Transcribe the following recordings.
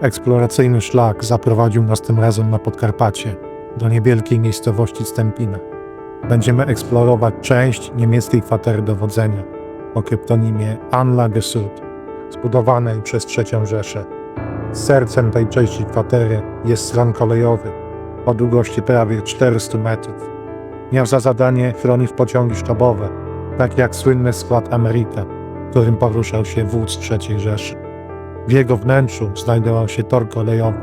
Eksploracyjny szlak zaprowadził nas tym razem na Podkarpacie, do niewielkiej miejscowości Stępina. Będziemy eksplorować część niemieckiej kwatery dowodzenia o kryptonimie Anlage Süd, zbudowanej przez III Rzeszę. Sercem tej części kwatery jest stron kolejowy o długości prawie 400 metrów. Miał za zadanie chronić pociągi sztabowe, tak jak słynny skład Amerika, którym poruszał się wódz III Rzeszy. W jego wnętrzu znajdował się tor kolejowy,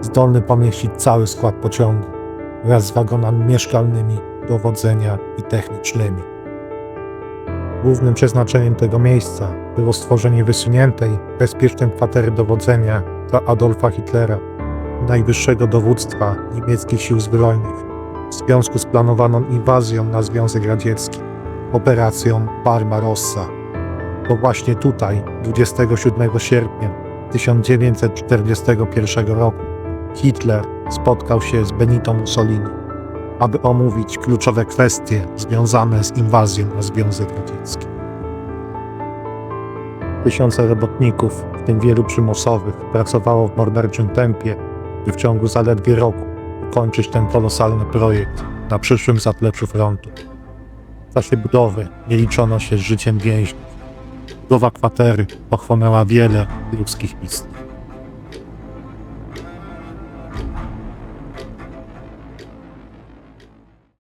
zdolny pomieścić cały skład pociągu wraz z wagonami mieszkalnymi, dowodzenia i technicznymi. Głównym przeznaczeniem tego miejsca było stworzenie wysuniętej, bezpiecznej kwatery dowodzenia dla Adolfa Hitlera, najwyższego dowództwa niemieckich sił zbrojnych, w związku z planowaną inwazją na Związek Radziecki, operacją Barbarossa. To właśnie tutaj, 27 sierpnia 1941 roku, Hitler spotkał się z Benito Mussolini, aby omówić kluczowe kwestie związane z inwazją na Związek Radziecki. Tysiące robotników, w tym wielu przymusowych, pracowało w morderczym tempie, by w ciągu zaledwie roku ukończyć ten kolosalny projekt na przyszłym zapleczu frontu. W czasie budowy nie liczono się z życiem więźniów. Budowa kwatery pochłonęła wiele ludzkich istnień.